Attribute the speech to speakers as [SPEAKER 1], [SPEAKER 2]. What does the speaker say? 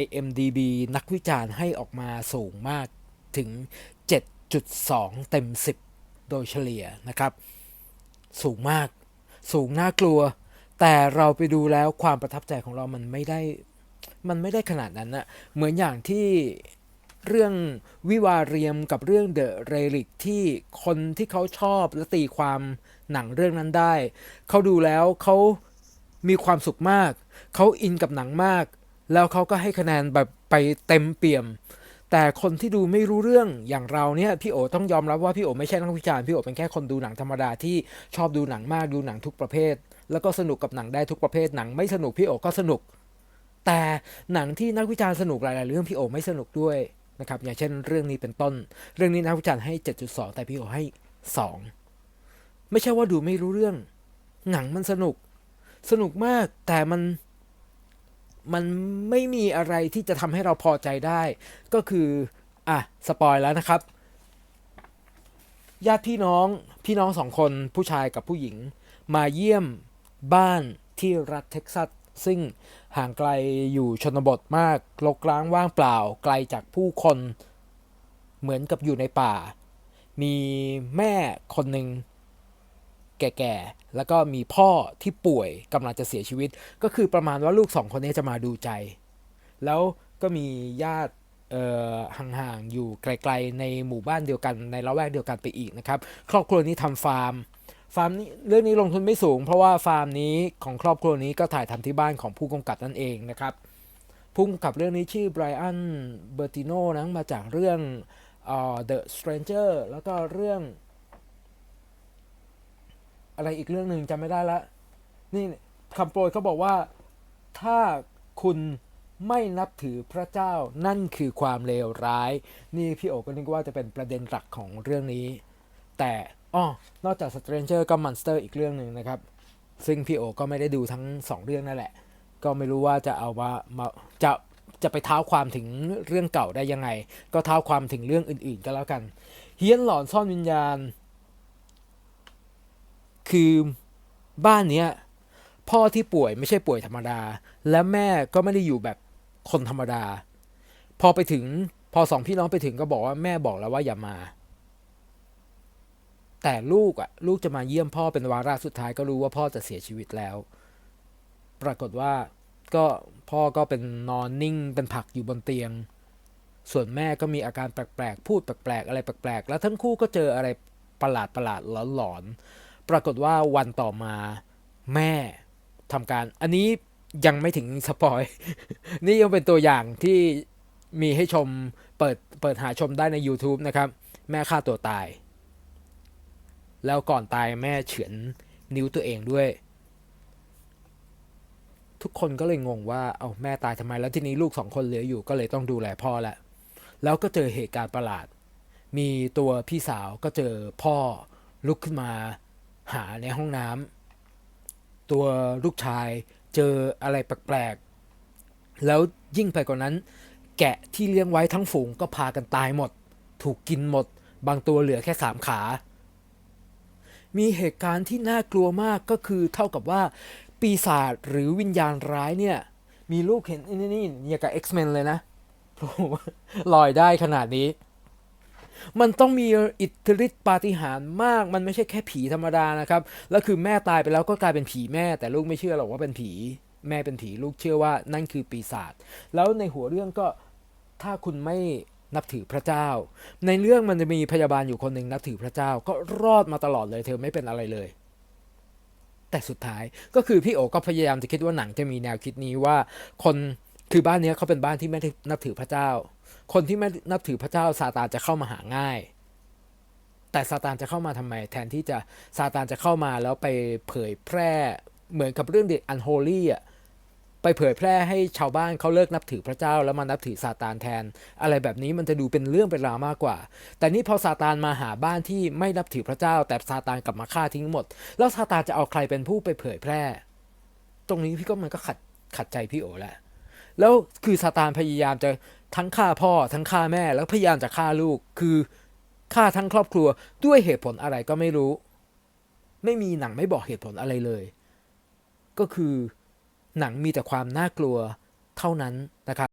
[SPEAKER 1] IMDB นักวิจารณ์ให้ออกมาสูงมากถึง 7.2 เต็ม 10 โดยเฉลี่ยนะครับ สูงมาก สูงน่ากลัว แต่เราไปดูแล้วความประทับใจของเรามันไม่ได้ มันไม่ได้ขนาดนั้นนะเหมือนอย่างที่เรื่องวิวาเรียมกับเรื่องเดอะเรลิกที่คนที่เขาชอบและตีความหนังเรื่องนั้นได้ เขาดูแล้วเขามีความสุขมาก เขาอินกับหนังมาก แล้วเขาก็ให้คะแนนแบบไปเต็มเปี่ยม แต่คนที่ดูไม่รู้เรื่องอย่างเราเนี่ยพี่โอต้องยอมรับว่าพี่โอไม่ใช่นักวิจารณ์พี่โอเป็นแค่คนดูหนังธรรมดาที่ชอบดูหนังมากดูหนังทุกประเภท แล้วก็สนุกกับหนังได้ทุกประเภทหนังไม่สนุกพี่โอก็สนุก แต่หนังที่นักวิจารณ์สนุกหลาย ๆ เรื่องพี่โอไม่สนุกด้วยนะครับอย่างเช่นเรื่องนี้เป็นต้น เรื่องนี้นักวิจารณ์ให้ 7.2 แต่พี่โอให้ 2 ไม่ใช่ว่าดูไม่รู้เรื่อง หนังมันสนุก สนุกมากแต่มัน มันไม่มีอะไรที่จะทำให้เราพอใจได้ ก็คืออะสปอยแล้วนะครับ ญาติพี่น้องพี่น้องสองคนผู้ชายกับผู้หญิง มาเยี่ยมบ้านที่รัฐเท็กซัสซึ่งห่างไกลอยู่ชนบทมากรกร้างว่างเปล่า ไกลจากผู้คนเหมือนกับอยู่ในป่า มีแม่คนหนึ่ง แก่ๆ แล้วก็มีพ่อที่ป่วยกำลังจะเสียชีวิต ก็คือประมาณว่าลูกสองคนนี้จะมาดูใจ แล้วก็มีญาติห่างๆ อยู่ไกลๆ ในหมู่บ้านเดียวกันในละแวกเดียวกันไปอีกนะครับ ครอบครัวนี้ทำฟาร์ม ฟาร์มนี้เรื่องนี้ลงทุนไม่สูง เพราะว่าฟาร์มนี้ของครอบครัวนี้ก็ถ่ายทำที่บ้านของผู้กำกับนั่นเองนะครับ ผู้กำกับเรื่องนี้ชื่อไบรอัน เบอร์ติโนนะมาจากเรื่อง The Stranger แล้วก็เรื่อง อะไรอีกเรื่องหนึ่งจำไม่ได้ละ นี่คำโปรยเขาบอกว่าถ้าคุณไม่นับถือพระเจ้านั่นคือความเลวร้าย นี่พี่โอก็นึกว่าจะเป็นประเด็นหลักของเรื่องนี้ แต่อ้อนอกจาก Stranger ก็ Monster อีกเรื่องหนึ่งนะครับ ซึ่งพี่โอก็ไม่ได้ดูทั้งสองเรื่องนั่นแหละ ก็ไม่รู้ว่าจะเอามามาจะจะไปเท้าความถึงเรื่องเก่าได้ยังไง ก็เท้าความถึงเรื่องอื่นๆก็แล้วกัน เฮียนหลอนซ่อนวิญญาณ คือบ้านเนี้ยพ่อที่ป่วยไม่ใช่ป่วยธรรมดา และแม่ก็ไม่ได้อยู่แบบคนธรรมดา พอไปถึงพอสองพี่น้องไปถึงก็บอกว่าแม่บอกแล้วว่าอย่ามา แต่ลูกอะ ลูกจะมาเยี่ยมพ่อเป็นวาระสุดท้ายก็รู้ว่าพ่อจะเสียชีวิตแล้ว ปรากฏว่าก็พ่อก็เป็นนอนนิ่งเป็นผักอยู่บนเตียง ส่วนแม่ก็มีอาการแปลกๆพูดแปลกๆอะไรแปลกๆ แล้วทั้งคู่ก็เจออะไรประหลาดประหลาดๆหลอนๆ ปรากฏว่าวันต่อมาแม่ทำการ อันนี้ยังไม่ถึงสปอย นี่ยังเป็นตัวอย่างที่มีให้ชมเปิดเปิดหาชมได้ใน YouTube นะครับ แม่ฆ่าตัวตาย แล้วก่อนตายแม่เฉือนนิ้วตัวเองด้วย ทุกคนก็เลยงงว่า เอาแม่ตายทำไม แล้วทีนี้ลูกสองคนเหลืออยู่ก็เลยต้องดูแลพ่อแหละ แล้วก็เจอเหตุการณ์ประหลาด มีตัวพี่สาวก็เจอพ่อลุกขึ้นมา หาในห้องน้ำตัวลูกชายเจออะไรแปลกๆ แล้วยิ่งไปกว่านั้น แกะที่เลี้ยงไว้ทั้งฝูงก็พากันตายหมด ถูกกินหมด บางตัวเหลือแค่สามขา มีเหตุการณ์ที่น่ากลัวมากก็คือเท่ากับว่า ปีศาจหรือวิญญาณร้ายเนี่ย มีลูกเห็นนี่นี่อย่างกับ X-Men เลยนะโอ้โหลอยได้ขนาดนี้ มันต้องมีอิทธิฤทธิปาฏิหาริย์มาก มันไม่ใช่แค่ผีธรรมดานะครับ แล้วคือแม่ตายไปแล้วก็กลายเป็นผีแม่ แต่ลูกไม่เชื่อหรอกว่าเป็นผี แม่เป็นผีลูกเชื่อว่านั่นคือปีศาจ แล้วในหัวเรื่องก็ถ้าคุณไม่นับถือพระเจ้า ในเรื่องมันจะมีพยาบาลอยู่คนหนึ่งนับถือพระเจ้า ก็รอดมาตลอดเลย เธอไม่เป็นอะไรเลย แต่สุดท้ายก็คือพี่โอก็พยายามจะคิดว่าหนังจะมีแนวคิดนี้ว่าคน คือบ้านนี้เขาเป็นบ้านที่ไม่ได้นับถือพระเจ้า คนที่ไม่นับถือพระเจ้าซาตานจะเข้ามาหาง่าย แต่ซาตานจะเข้ามาทำไม แทนที่จะซาตานจะเข้ามาแล้วไปเผยแพร่เหมือนกับเรื่องเด็กอันโฮลี่อะไปเผยแพร่ให้ชาวบ้านเขาเลิกนับถือพระเจ้าแล้วมานับถือซาตานแทน อะไรแบบนี้มันจะดูเป็นเรื่องเป็นราวมากกว่า แต่นี่พอซาตานมาหาบ้านที่ไม่นับถือพระเจ้า แต่ซาตานกลับมาฆ่าทิ้งหมด แล้วซาตานจะเอาใครเป็นผู้ไปเผยแพร่ ตรงนี้พี่ก็มันก็ขัดขัดใจพี่โอแหละ แล้วคือซาตานพยายามจะทั้งฆ่าพ่อทั้งฆ่าแม่แล้วพยายามจะฆ่าลูก คือฆ่าทั้งครอบครัวด้วยเหตุผลอะไรก็ไม่รู้ ไม่มีหนังไม่บอกเหตุผลอะไรเลย ก็คือหนังมีแต่ความน่ากลัวเท่านั้นนะครับ